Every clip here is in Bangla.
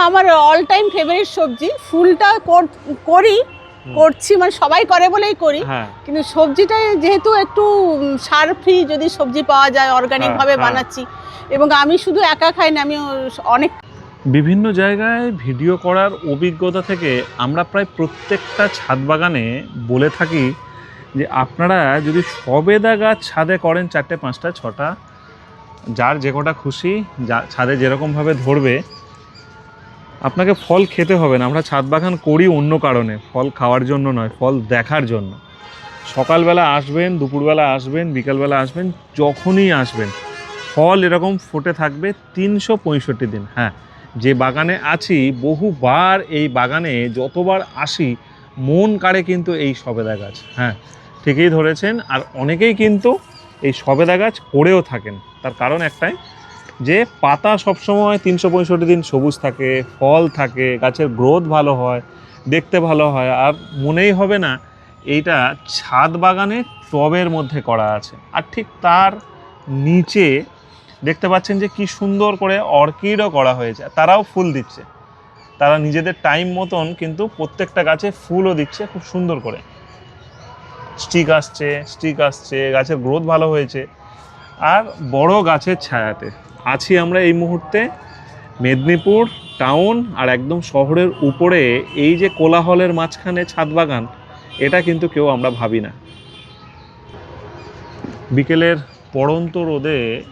আমার অল টাইম ফেভারিট সবজি ফুলটা কর- করি করছি মানে সবাই করে বলেই করি। হ্যাঁ। কিন্তু সবজিটা যেহেতু একটু সার ফ্রি যদি সবজি পাওয়া যায় অর্গানিক ভাবে হ্যাঁ। বানাচ্ছি। এবং আমি শুধু একা খাই না আমি অনেক বিভিন্ন জায়গায় ভিডিও করার অভিজ্ঞতা থেকে আমরা প্রায় প্রত্যেকটা ছাদ বাগানে বলে থাকি যে আপনারা যদি সবেদা গাছ ছাদে করেন চারটে পাঁচটা ছটা যার যে কটা খুশি যা ছাদে যেরকমভাবে ধরবে আপনাকে ফল খেতে হবে না, আমরা ছাদ বাগান করি অন্য কারণে। ফল খাওয়ার জন্য নয়, ফল দেখার জন্য। সকালবেলা আসবেন, দুপুরবেলা আসবেন, বিকালবেলা আসবেন, যখনই আসবেন, ফল এরকম ফুটে থাকবে তিনশো পঁয়ষট্টি দিন। হ্যাঁ যে বাগানে আছি, বহুবার এই বাগানে যতবার আসি, মন কাড়ে কিন্তু এই সবেদা গাছ। হ্যাঁ ঠিকই ধরেছেন, আর অনেকেই কিন্তু এই সবেদা গাছ করেও থাকেন। তার কারণ একটাই যে পাতা সবসময় তিনশো পঁয়ষট্টি দিন সবুজ থাকে, ফল থাকে, গাছের গ্রোথ ভালো হয়, দেখতে ভালো হয়, আর মনেই হবে না এইটা ছাদ বাগানে টবের মধ্যে করা আছে। আর ঠিক তার নিচে দেখতে পাচ্ছেন যে কি সুন্দর করে অর্কিডও করা হয়েছে। তারাও ফুল দিচ্ছে। তারা নিজেদের টাইম মতন কিন্তু প্রত্যেকটা গাছে ফুলও দিচ্ছে খুব সুন্দর করে। স্টিক আসছে স্টিক আসছে, গাছের গ্রোথ ভালো হয়েছে। আর বড় গাছের ছায়াতে আছি আমরা এই মুহূর্তে মেদিনীপুর টাউন আর একদম শহরের উপরে এই যে কোলাহলের মাঝখানে ছাদ বাগান, এটা কিন্তু কেউ আমরা ভাবি না। বিকেলের পড়ন্ত রোদে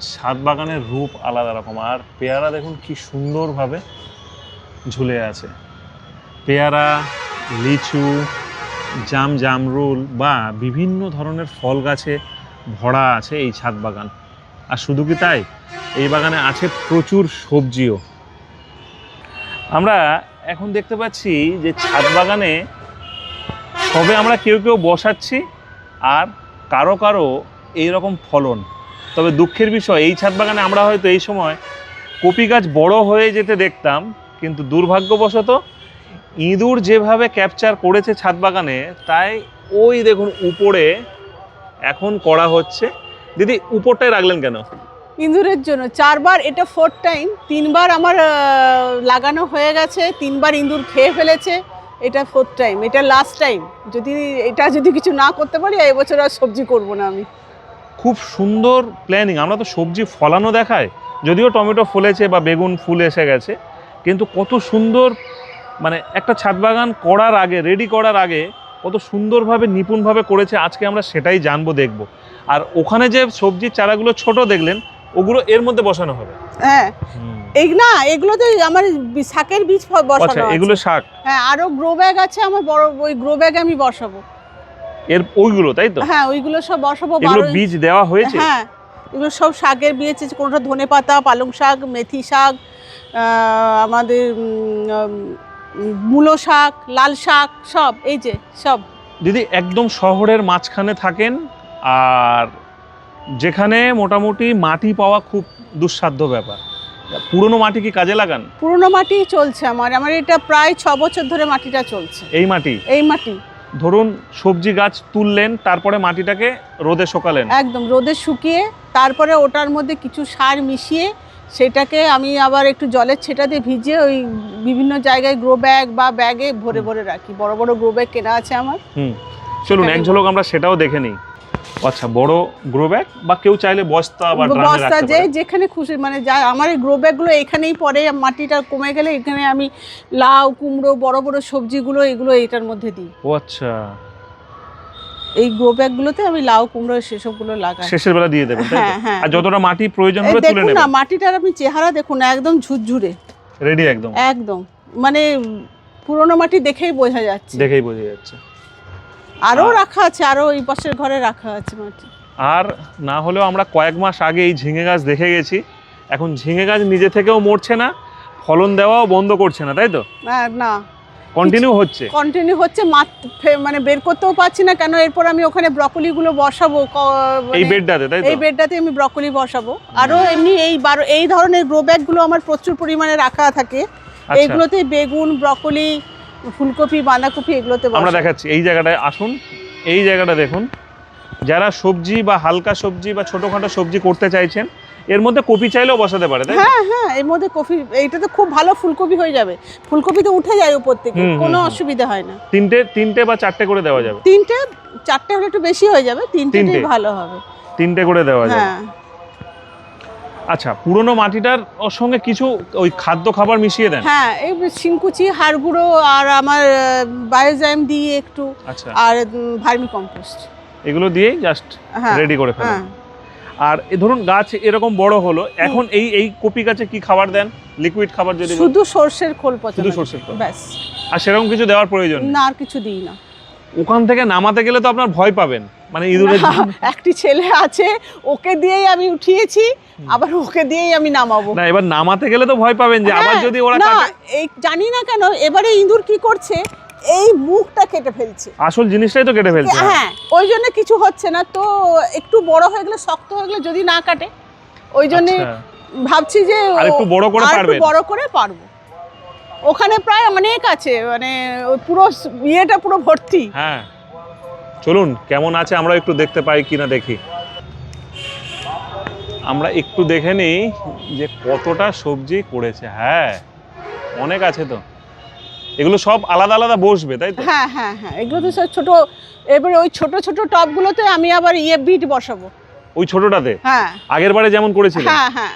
ছাদ বাগানের রূপ আলাদা রকম। আর পেয়ারা দেখুন কি সুন্দরভাবে ঝুলে আছে। পেয়ারা, লিচু, জাম, জামরুল বা বিভিন্ন ধরনের ফল গাছে ভরা আছে এই ছাদ বাগান। আর শুধু কি তাই? এই বাগানে আছে প্রচুর সবজিও। আমরা এখন দেখতে পাচ্ছি যে ছাদ বাগানে সবে আমরা কেউ কেউ বসাচ্ছি আর কারও কারও এই রকম ফলন। তবে দুঃখের বিষয়, এই ছাদ বাগানে আমরা হয়তো এই সময় কপি গাছ বড় হয়ে যেতে দেখতাম, কিন্তু দুর্ভাগ্যবশত ইঁদুর যেভাবে ক্যাপচার করেছে ছাদ বাগানে, তাই ওই দেখুন উপরে এখন করা হচ্ছে। দিদি উপরটায় রাখলেন কেন? ইঁদুরের জন্য। চারবার এটা ফোর্থ টাইম তিনবার আমার লাগানো হয়ে গেছে তিনবার ইঁদুর খেয়ে ফেলেছে এটা ফোর্থ টাইম এটা লাস্ট টাইম যদি এটা যদি কিছু না করতে পারি এবছর আর সবজি করব না আমি। খুব সুন্দর প্ল্যানিং আমরা তো সবজি ফলানো দেখায় যদিও টমেটো ফলেছে বা বেগুন ফুল এসে গেছে কিন্তু কত সুন্দর মানে একটা ছাদ বাগান করার আগে রেডি করার আগে কত সুন্দরভাবে নিপুণভাবে করেছে আজকে আমরা সেটাই জানব দেখব। আর ওখানে যে সবজির চারাগুলো ছোট দেখলেন ওগুলো এর মধ্যে বসানো হবে। হ্যাঁ। এই না এগুলোতে আমার শাকের বীজ আচ্ছা বসানো আছে। এগুলো শাক? হ্যাঁ আরও গ্রো ব্যাগ আছে আমার বড় ওই গ্রো ব্যাগে আমি বসাবো। এর ওইগুলো তাই তো? হ্যাম ওইগুলো সব বসাবো এগুলো বীজ দেওয়া হয়েছে? হ্যাঁ এগুলো সব শাকের বীজ কোনোটা ধনে পাতা পালং শাক মেথি শাক আমাদের মূলো শাক লাল শাক সব এই যে সব। দিদি একদম শহরের মাঝখানে থাকেন আর যেখানে মোটামুটি মাটি পাওয়া খুব দুঃসাধ্য ব্যাপার। পুরনো মাটি কি কাজে লাগান? পুরনো মাটি চলছে আমার আমার এটা প্রায় ছ বছর ধরে মাটিটা চলছে। এই মাটি? এই মাটি। ধরুন সবজি গাছ তুললেন তারপরে মাটিটাকে রোদে শোকালেন। একদম রোদে শুকিয়ে তারপরে ওটার মধ্যে কিছু সার মিশিয়ে সেটাকে আমি আবার একটু জলের ছেটা দিয়ে ভিজিয়ে ওই বিভিন্ন জায়গায় গ্রো ব্যাগ বা ব্যাগে ভরে ভরে রাখি। বড় বড় গ্রো ব্যাগ কেনা আছে আমার। হুম। চলুন এক ঝলক আমরা সেটাও দেখে নিই। আচ্ছা বড় গ্রো ব্যাগ বা কেউ চাইলে বস্তা বা ড্রামে বস্তা রাখতে যে পারে? যেখানে খুশি মানে যা আমার এই গ্রো ব্যাগগুলো এখানেই পড়ে মাটিটা কমে গেলে এখানে আমি লাউ কুমড়ো বড় বড় সবজিগুলো এগুলো এইটার মধ্যে দিই। ও আচ্ছা। এই গ্রো ব্যাগগুলোতে আমি লাউ কুমড়ো সেসবগুলো লাগাই। শেষের বেলা দিয়ে দেবেন তাই হ্যাঁ হ্যাঁ। আর যতটা মাটি প্রয়োজন হবে তুলে দেখুন না মাটিটার আপনি চেহারা দেখুন একদম ঝুরঝুরে। রেডি একদম? একদম। মানে পুরোনো মাটি দেখেই বোঝা যাচ্ছে। দেখেই বোঝা যাচ্ছে। আরও রাখা আছে আরও ওই পাশের ঘরে রাখা আছে মাটি। আর না হলেও আমরা কয়েক মাস আগে এই ঝিঙে গাছ দেখে গেছি। এখন ঝিঙে গাছ নিজে থেকেও মরছে না ফলন দেওয়াও বন্ধ করছে না তাই তো? না। না কন্টিনিউ হচ্ছে। কন্টিনিউ হচ্ছে মানে বের করতেও পারছি না কেন এরপর আমি ওখানে ব্রকলিগুলো বসাবো ক- এই মানে বেডটাতে তাই তো? এই বেডটাতে আমি ব্রকলি বসাবো। আরও এমনি এই বারো এই ধরনের গ্রো ব্যাগগুলো আমার প্রচুর পরিমাণে রাখা থাকে। আচ্ছা। এইগুলোতে বেগুন ব্রকলি ফুলকপি বাঁধাকপি এগুলোতে আমরা দেখাচ্ছি। এই জায়গাটায় আসুন। এই জায়গাটা দেখুন। যারা সবজি বা হালকা সবজি বা ছোটোখাটো সবজি করতে চাইছেন এর মধ্যে কপি চাইলেও বসাতে পারে হ্যাঁ হ্যাঁ এর মধ্যে কপি এইটা তো খুব ভালো ফুলকপি হয়ে যাবে। ফুলকপি তো উঠে যায় উপর থেকে কোনো অসুবিধা হয় না। তিনটে তিনটে বা চারটে করে দেওয়া যাবে। তিনটে চারটে হলে একটু বেশি হয়ে যাবে তিনটেই তিনটে? ভালো হবে। তিনটে করে দেওয়া যাবে। হ্যাঁ। আচ্ছা পুরনো মাটিটার ওর সঙ্গে কিছু ওই খাদ্য খাবার মিশিয়ে দেন? হ্যাঁ এই শিংকুচি হাড় গুঁড়ো আর আমার বায়োজাইম দিয়ে একটু আচ্ছা। আর ভার্মি কম্পোস্ট। এগুলো দিয়েই জাস্ট হ্যাঁ রেডি করে ফেলেন। হ্যাঁ। আর ধরুন গাছ এরকম বড় হলো এখন এই এই কপি গাছে কি খাবার দেন? লিকুইড খাবার যদি শুধু সর্ষের খোল পচা শুধু সর্ষের খোল। ব্যাস। আর সেরকম কিছু দেওয়ার প্রয়োজন না আর কিছু দিই না। ওখান থেকে নামাতে গেলে তো আপনার ভয় পাবেন। মানে ইঁদুরের একটি ছেলে আছে ওকে দিয়েই আমি উঠিয়েছি আবার ওকে দিয়েই আমি নামাবো। না এবার নামাতে গেলে তো ভয় পাবেন যে আবার হ্যাঁ, যদি ওরা না এই জানি না কেন এবারে ইঁদুর কি করছে এই মুখটা কেটে ফেলছে। আসল জিনিসটাই তো কেটে ফেলছে। হ্যাঁ ওই জন্য কিছু হচ্ছে না তো একটু বড় হয়ে গেলে শক্ত হয়ে গেলে যদি না কাটে ওই জন্য আচ্ছা। ভাবছি যে আর একটু বড় করে আর বড় করে পারব। ওখানে প্রায় অনেক আছে মানে পুরো ইয়েটা পুরো ভর্তি। হ্যাঁ। চলুন কেমন আছে আমরা একটু দেখতে পাই কিনা দেখি। আমরা একটু দেখে নিই যে কতটা সবজি করেছে। হ্যাঁ অনেক আছে তো। এগুলো সব আলাদা আলাদা বসবে তাই তো? হ্যাঁ হ্যাঁ হ্যাঁ এগুলো তো সব ছোট এবারে ওই ছোট ছোট টবগুলোতে আমি আবার ইয়ে বিট বসাবো। ওই ছোটটাতে? হ্যাঁ। আগের বারে যেমন করেছিলেন হ্যাঁ হ্যাঁ।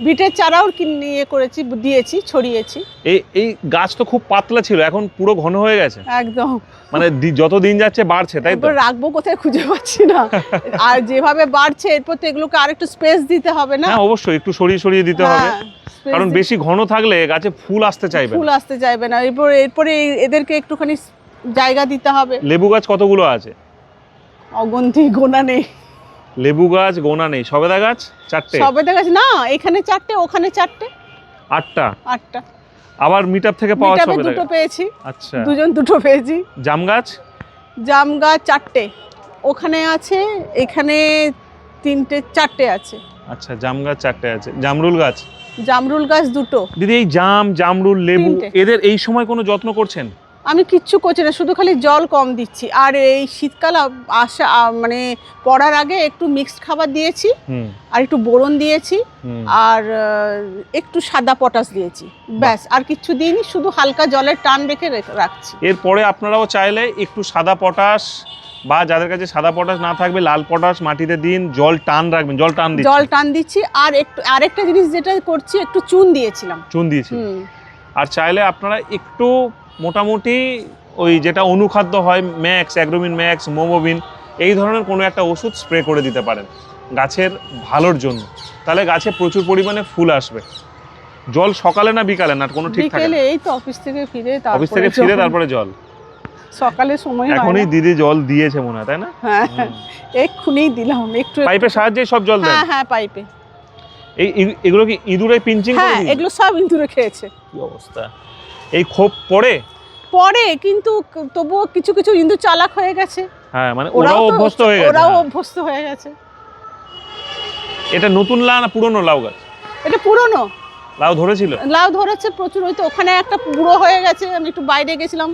বিটের চারাও কিনে ইয়ে করেছি দিয়েছি ছড়িয়েছি। এই এই গাছ তো খুব পাতলা ছিল এখন পুরো ঘন হয়ে গেছে। একদম। মানে যত দিন যাচ্ছে বাড়ছে তাই তো? রাখব কোথায় খুঁজে পাচ্ছি না। আর যেভাবে বাড়ছে এরপর তো এগুলোকে আর একটু স্পেস দিতে হবে না? হ্যাঁ অবশ্যই একটু সরিয়ে সরিয়ে দিতে হবে। হ্যাঁ, কারণ বেশি ঘন থাকলে গাছে ফুল আসতে চাইবে ফুল আসতে চাইবে না। এরপর এরপরে এদেরকে একটুখানি জায়গা দিতে হবে। লেবু গাছ কতগুলো আছে? অগন্তি গোনা নেই। লেবু গাছ গোনা নেই। সবেদা গাছ? চারটে। সবেদা গাছ না এখানে চারটে ওখানে চারটে। আটটা? আটটা। আবার মিট থেকে পাওয়া সবেদা দুটো পেয়েছি। আচ্ছা। দুজন দুটো পেয়েছি। জাম গাছ? জাম গাছ চারটে। ওখানে আছে এখানে তিনটে চারটে আছে। আচ্ছা জাম গাছ চারটে আছে। জামরুল গাছ? জামরুল গাছ দুটো। দিদি এই জাম জামরুল লেবু এদের এই সময় কোনো যত্ন করছেন? আমি কিচ্ছু করছি না শুধু খালি জল কম দিচ্ছি। আর এই শীতকাল আসা মানে পড়ার আগে একটু মিক্সড খাবার দিয়েছি আর একটু বোরন দিয়েছি আর একটু সাদা পটাশ দিয়েছি ব্যাস আর কিচ্ছু দিইনি শুধু হালকা জলের টান রেখে রেখে- রাখছি। এরপরে আপনারাও চাইলে একটু সাদা পটাশ বা যাদের কাছে সাদা পটাশ না থাকবে লাল পটাশ মাটিতে দিন জল টান রাখবেন জল টান দিন জল টান দিচ্ছি আর একটু আরেকটা জিনিস যেটা করছি একটু চুন দিয়েছিলাম। চুন দিয়েছি। আর চাইলে আপনারা একটু মোটামুটি ওই যেটা অনুখাদ্য হয় ম্যাক্স অ্যাগ্রোমিন ম্যাক্স মোমোবিন এই ধরনের কোনো একটা ওষুধ স্প্রে করে দিতে পারেন গাছের ভালোর জন্য। তাহলে গাছে প্রচুর পরিমাণে ফুল আসবে। জল সকালে না বিকালে? না কোনো ঠিক থাকে বিকেলে এই তো অফিস থেকে ফিরে অফিস থেকে ফিরে তারপরে জল। সকালে সময় হয় এখনই দিদি জল দিয়েছে মনে হয় তাই না? হ্যাঁ এক্ষুনিই দিলাম একটু পাইপের সাহায্যে সব জল দেন? হ্যাঁ হ্যাঁ পাইপে। এই এগুলো কি ইঁদুরে পিঞ্চিং করে হ্যাঁ এগুলো সব ইঁদুরে খেয়েছে। কি অবস্থা? এই ক্ষোভ পড়ে? পড়ে কিন্তু তবুও কিছু কিছু ইঁদুর চালাক হয়ে গেছে। হ্যাঁ মানে ওরাও অভ্যস্ত হয়ে গেছে ওরাও হ্যাঁ। অভ্যস্ত হয়ে গেছে। এটা নতুন লাউ না পুরনো লাউ গাছ? এটা পুরনো। লাউ ধরেছিল? লাউ ধরেছে প্রচুর ওই তো ওখানে একটা বুড়ো হয়ে গেছে আমি একটু বাইরে গেছিলাম।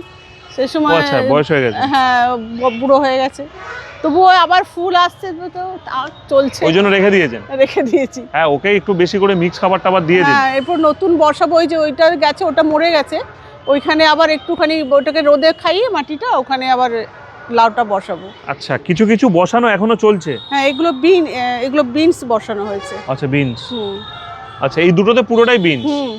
সেই সময় আচ্ছা বয়স হয়ে গেছে। হ্যাঁ বুড়ো হয়ে গেছে। তবুও আবার ফুল আসছে তো চলছে। ওই জন্য রেখে দিয়েছেন? রেখে দিয়েছি। হ্যাঁ ওকে একটু বেশি করে মিক্স খাবার টাবার দিয়ে দিন। হ্যাঁ এরপর নতুন বর্ষা বই যে ওইটা গেছে ওটা মরে গেছে। ওইখানে আবার একটুখানি ওটাকে রোদে খাইয়ে মাটিটা ওখানে আবার লাউটা বসাবো। আচ্ছা কিছু কিছু বসানো এখনও চলছে? হ্যাঁ এগুলো বিন এগুলো বিনস বসানো হয়েছে। আচ্ছা বিনস। আচ্ছা এই দুটোতে পুরোটাই বিনস? হুম।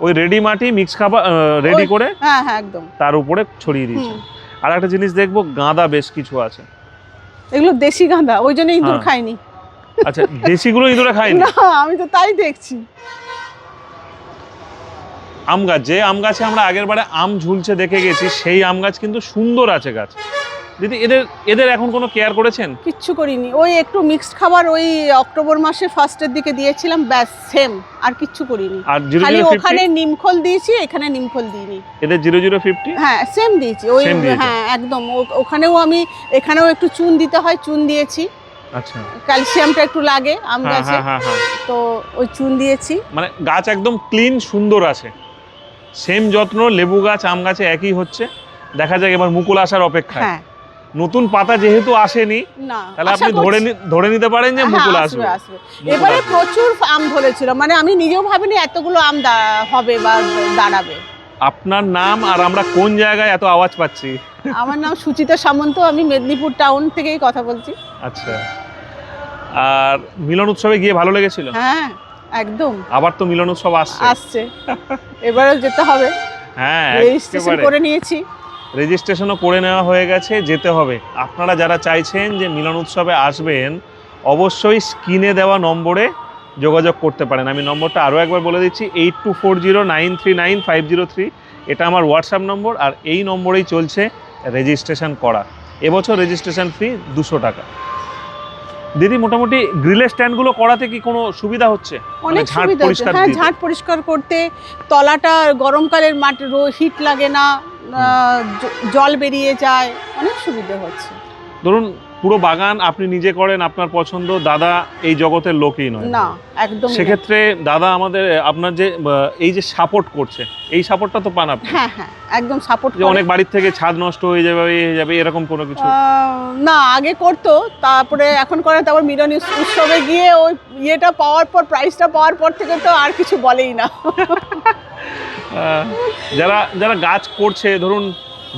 ওই রেডি মাটি মিক্স খাবার রেডি করে হ্যাঁ হ্যাঁ একদম। তার উপরে ছড়িয়ে দিয়েছেন হুম। আর একটা জিনিস দেখব গাঁদা বেশ কিছু আছে। এগুলো দেশি গাঁদা ওই জন্য ইঁদুর হ্যাঁ। খায়নি আচ্ছা দেশিগুলো ইঁদুরে খায়নি না আমি তো তাই দেখছি। আম গাছ যে আম গাছে আমরা আগের বারে আম ঝুলছে দেখে গেছি সেই আম গাছ কিন্তু সুন্দর আছে গাছ। দিদি এদের এদের এখন কোনো কেয়ার করেছেন? কিচ্ছু করিনি। ওই একটু মিক্সড খাবার ওই অক্টোবর মাসে ফার্স্টের দিকে দিয়েছিলাম ব্যাস সেম আর কিচ্ছু করিনি। আর খালি ওখানে নিমখোল দিয়েছি এখানে নিমখোল দিইনি। এদের জিরো জিরো ফিফটি হ্যাঁ সেম দিয়েছি ওই হ্যাঁ একদম। ওখানেও আমি এখানেও একটু চুন দিতে হয় চুন দিয়েছি। আচ্ছা। ক্যালসিয়ামটা একটু লাগে আম হ্যাঁ গাছে। হ্যাঁ হ্যাঁ হ্যাঁ। তো ওই চুন দিয়েছি। মানে গাছ একদম ক্লিন সুন্দর আছে। সেম যত্ন লেবু গাছ আম গাছে একই হচ্ছে। দেখা যাক এবার মুকুল আসার অপেক্ষা হ্যাঁ। নতুন পাতা যেহেতু আসেনি না তাহলে আপনি ধরে ধরে নিতে পারেন যে হ্যাঁ, মুকুল আসবে এবারে প্রচুর আম ধরেছিল মানে আমি নিজেও ভাবিনি এতগুলো আম হবে বা দাঁড়াবে। আপনার নাম আর আমরা কোন জায়গায় এত আওয়াজ পাচ্ছি? আমার নাম সুচিতা সামন্ত আমি মেদিনীপুর টাউন থেকেই কথা বলছি। আচ্ছা। আর মিলন উৎসবে গিয়ে ভালো লেগেছিল? হ্যাঁ একদম। আবার তো মিলন উৎসব আসছে। আসছে। এবারেও যেতে হবে। হ্যাঁ করে নিয়েছি। রেজিস্ট্রেশনও করে নেওয়া হয়ে গেছে যেতে হবে। আপনারা যারা চাইছেন যে মিলন উৎসবে আসবেন অবশ্যই স্ক্রিনে দেওয়া নম্বরে যোগাযোগ করতে পারেন। আমি নম্বরটা আরও একবার বলে দিচ্ছি eight two four zero nine three nine five zero three. এটা আমার হোয়াটসঅ্যাপ নম্বর আর এই নম্বরেই চলছে রেজিস্ট্রেশন করা। এবছর রেজিস্ট্রেশন ফি দুশো টাকা। দিদি মোটামুটি গ্রিলের স্ট্যান্ডগুলো করাতে কি কোনো সুবিধা হচ্ছে? মানে অনেক সুবিধা হচ্ছে। হ্যাঁ ঝাঁট পরিষ্কার করতে তলাটা গরমকালের মাটি হিট লাগে না। জল বেরিয়ে যায় অনেক সুবিধা হচ্ছে। ধরুন পুরো বাগান আপনি নিজে করেন আপনার পছন্দ দাদা এই জগতের লোকই নয়। না একদম সেক্ষেত্রে দাদা আমাদের আপনার যে এই যে সাপোর্ট করছে এই সাপোর্টটা তো পান আপনি। হ্যাঁ হ্যাঁ একদম সাপোর্ট যে অনেক বাড়ির থেকে ছাদ নষ্ট হয়ে যাবে হয়ে যাবে এরকম কোনো কিছু? না আগে করতো তারপরে এখন করে তারপর মিলন উৎসবে গিয়ে ওই ইয়েটা পাওয়ার পর প্রাইসটা পাওয়ার পর থেকে তো আর কিছু বলেই না। যারা যারা গাছ করছে ধরুন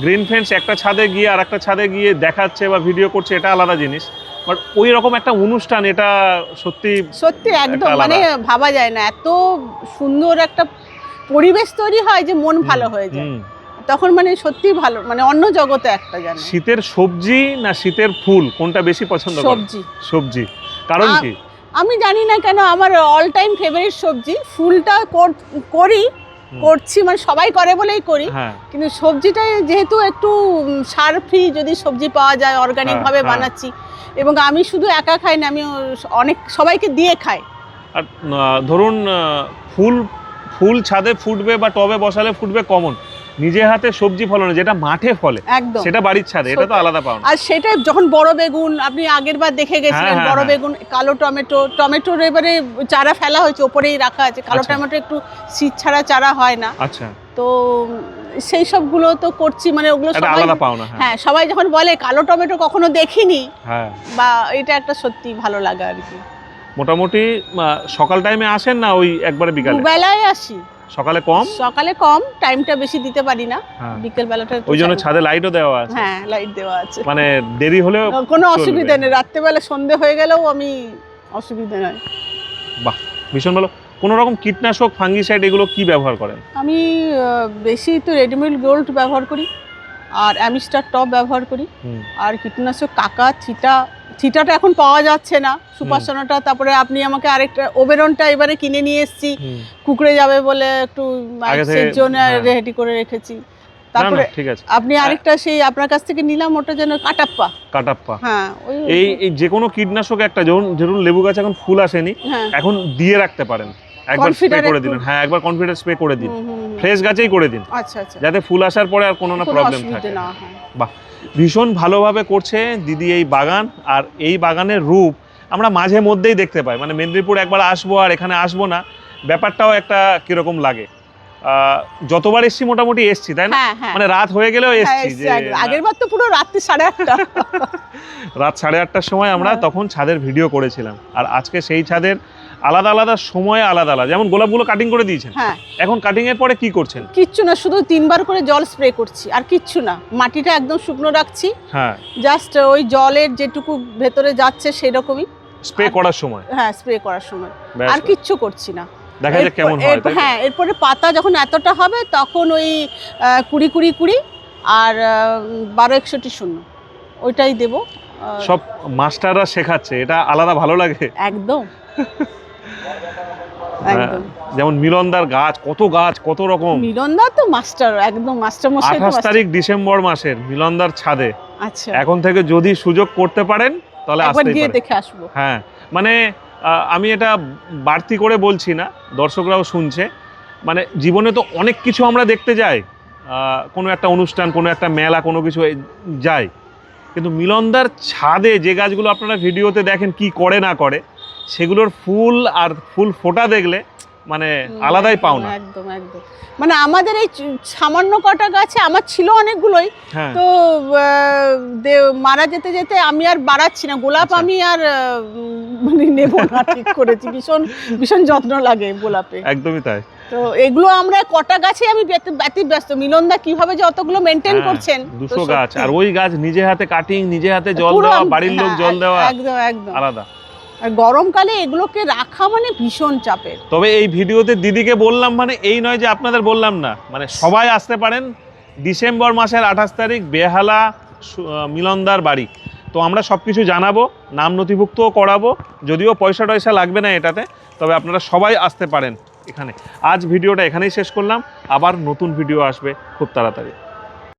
গ্রিন ফেন্স একটা ছাদে গিয়ে আর একটা ছাদে গিয়ে দেখাচ্ছে বা ভিডিও করছে এটা আলাদা জিনিস। বাট ওই রকম একটা অনুষ্ঠান এটা সত্যি সত্যি একদম মানে ভাবা যায় না। এত সুন্দর একটা পরিবেশ তৈরি হয় যে মন ভালো হয়ে যায়। তখন মানে সত্যি ভালো মানে অন্য জগতে একটা যেন। শীতের সবজি না শীতের ফুল কোনটা বেশি পছন্দ সবজি। সবজি। কারণ কি? আমি জানি না কেন আমার অল টাইম ফেভারিট সবজি ফুলটা কর-। করছি মানে সবাই করে বলেই করি হ্যাঁ। কিন্তু সবজিটা যেহেতু একটু সার ফ্রি যদি সবজি পাওয়া যায় অর্গানিক হ্যাঁ, ভাবে হ্যাঁ। বানাচ্ছি এবং আমি শুধু একা খাই না আমি অনেক সবাইকে দিয়ে খাই। আর ধরুন ফুল ফুল ছাদে ফুটবে বা টবে বসালে ফুটবে কমন। নিজে হাতে সবজি ফলানো যেটা মাঠে ফলে একদম। সেটা বাড়ির ছাদে এটা তো আলাদা পাওনা। আর সেটা যখন বড় বেগুন আপনি আগের বার দেখে গেছিলেন হ্যাঁ, বড় হ্যাঁ। বেগুন কালো টমেটো টমেটোর এবারে চারা ফেলা হয়েছে ওপরেই রাখা আছে। কালো আচ্ছা। টমেটো একটু শীত ছাড়া চারা হয় না। আচ্ছা। তো সেই সবগুলো তো করছি মানে ওগুলো সবাই আলাদা পাওনা হ্যাঁ। হ্যাঁ সবাই যখন বলে কালো টমেটো কখনো দেখিনি হ্যাঁ। বা এটা একটা সত্যি ভালো লাগা আর কি। মোটামুটি সকাল টাইমে আসেন না ওই একবারে বিকালে? দুবেলায় আসি। সকালে কম? সকালে কম টাইমটা বেশি দিতে পারি না। হ্যাঁ। বিকেল বেলাটা ওই জন্য ছাদে লাইটও দেওয়া আছে। হ্যাঁ লাইট দেওয়া আছে। মানে দেরি হলেও কোনো। অসুবিধা নেই। রাত্রেবেলা সন্ধে হয়ে গেলেও আমি অসুবিধা নয় ভীষণ ভালো। কোনো রকম কীটনাশক ফাঙ্গিসাইড এগুলো কি ব্যবহার করেন? আমি বেশি তো রেডিমেড গোল্ড ব্যবহার করি আর অ্যামিস্টার টপ ব্যবহার করি। আর কীটনাশক কাকা ছিটা ছিটাটা এখন পাওয়া যাচ্ছে না সুপারসোনাটা তারপরে আপনি আমাকে আরেকটা ওবেরনটা এবারে কিনে নিয়ে এসেছি কুকড়ে যাবে বলে একটু সেই জন্য হ্যাঁ। রেডি করে রেখেছি। তারপরে ঠিক আছে। আপনি আরেকটা সেই আপনার কাছ থেকে নিলাম ওটা যেন কাটাপ্পা। কাটাপ্পা। হ্যাঁ এই এই যে কোনো কীটনাশক একটা ধরুন ধরুন লেবু গাছ এখন ফুল আসেনি হ্যাঁ। এখন দিয়ে রাখতে পারেন। একবার স্প্রে করে দিলেন। হ্যাঁ একবার কনফিডেন্স স্প্রে করে দিন। ফ্রেশ গাছেই করে দিন। আচ্ছা আচ্ছা। যাতে ফুল আসার পরে আর কোনো না প্রবলেম থাকে। হয়। ভীষণ ভালোভাবে করছে দিদি এই বাগান আর এই বাগানের রূপ আমরা মাঝে মধ্যেই দেখতে পাই। মানে মেদিনীপুর একবার আসব আর এখানে আসব না ব্যাপারটাও একটা কীরকম লাগে। আহ, যতবার এসছি মোটামুটি এসছি তাই না? হ্যাঁ হ্যাঁ। মানে রাত হয়ে গেলেও হ্যাঁ, এসছি যে আগের বার তো পুরো রাত্রি সাড়ে আটটা। রাত সাড়ে আটটার সময় আমরা। তখন ছাদের ভিডিও করেছিলাম। আর আজকে সেই ছাদের আলাদা আলাদা সময়ে আলাদা আলাদা। যেমন গোলাপগুলো কাটিং করে দিয়েছেন। হ্যাঁ। এখন কাটিং এর পরে কি করছেন? কিচ্ছু না শুধু তিনবার করে জল স্প্রে করছি আর কিচ্ছু না। মাটিটা একদম শুকনো রাখছি। হ্যাঁ। জাস্ট ওই জলের যেটুকু ভেতরে যাচ্ছে সেরকমই। স্প্রে করার সময়? হ্যাঁ স্প্রে করার সময়। আর কিচ্ছু করছি না। দেখা যাক কেমন হয় হ্যাঁ এরপরে পাতা যখন এতটা হবে তখন ওই কুড়ি কুড়ি কুড়ি আর বারো একষট্টি শূন্য। ওইটাই দেবো। সব মাস্টাররা শেখাচ্ছে এটা আলাদা ভালো লাগে। একদম। যেমন মিলনদার গাছ কত গাছ কত রকম। মিলনদা তো মাস্টার একদম মাস্টার মশাই আঠাশ তারিখ ডিসেম্বর মাসের মিলনদার ছাদে। আচ্ছা। এখন থেকে যদি সুযোগ করতে পারেন তাহলে আসতেই গিয়ে দেখে আসব। হ্যাঁ মানে আমি এটা বাড়তি করে বলছি না দর্শকরাও শুনছে। মানে জীবনে তো অনেক কিছু আমরা দেখতে যাই। আহ, কোনো একটা অনুষ্ঠান কোনো একটা মেলা কোনো কিছু যাই। কিন্তু মিলনদার ছাদে যে গাছগুলো আপনারা ভিডিওতে দেখেন কি করে না করে সেগুলোর ফুল আর ফুল ফোটা দেখলে মানে আলাদাই পাও না একদম একদম। মানে আমাদের এই সামান্য কটা গাছে আমার ছিল অনেকগুলোই হ্যাঁ। তো মারা যেতে যেতে আমি আর বাড়াচ্ছি না। গোলাপ আচ্ছা। আমি আর মানে নেব না ঠিক করেছি। ভীষণ ভীষণ যত্ন লাগে গোলাপে। একদমই তাই। তো এগুলো আমরা কটা গাছে আমি ব্যতি- ব্যতিব্যস্ত। মিলনদা কীভাবে যে অতগুলো মেনটেন হ্যাঁ, করছেন? দুশো গাছ। আর ওই গাছ নিজে হাতে কাটিং নিজে হাতে জল দেওয়া বাড়ির লোক হ্যাঁ, জল দেওয়া একদম একদম। আলাদা। আর গরমকালে এগুলোকে রাখা মানে ভীষণ চাপের। তবে এই ভিডিওতে দিদিকে বললাম মানে এই নয় যে আপনাদের বললাম না মানে সবাই আসতে পারেন। ডিসেম্বর মাসের আঠাশ তারিখ বেহালা মিলনদার বাড়ি। তো আমরা সব কিছু জানাব, নাম নথিভুক্তও করাবো, যদিও পয়সা টয়সা লাগবে না এটাতে, তবে আপনারা সবাই আসতে পারেন এখানে। আজ ভিডিওটা এখানেই শেষ করলাম, আবার নতুন ভিডিও আসবে খুব তাড়াতাড়ি।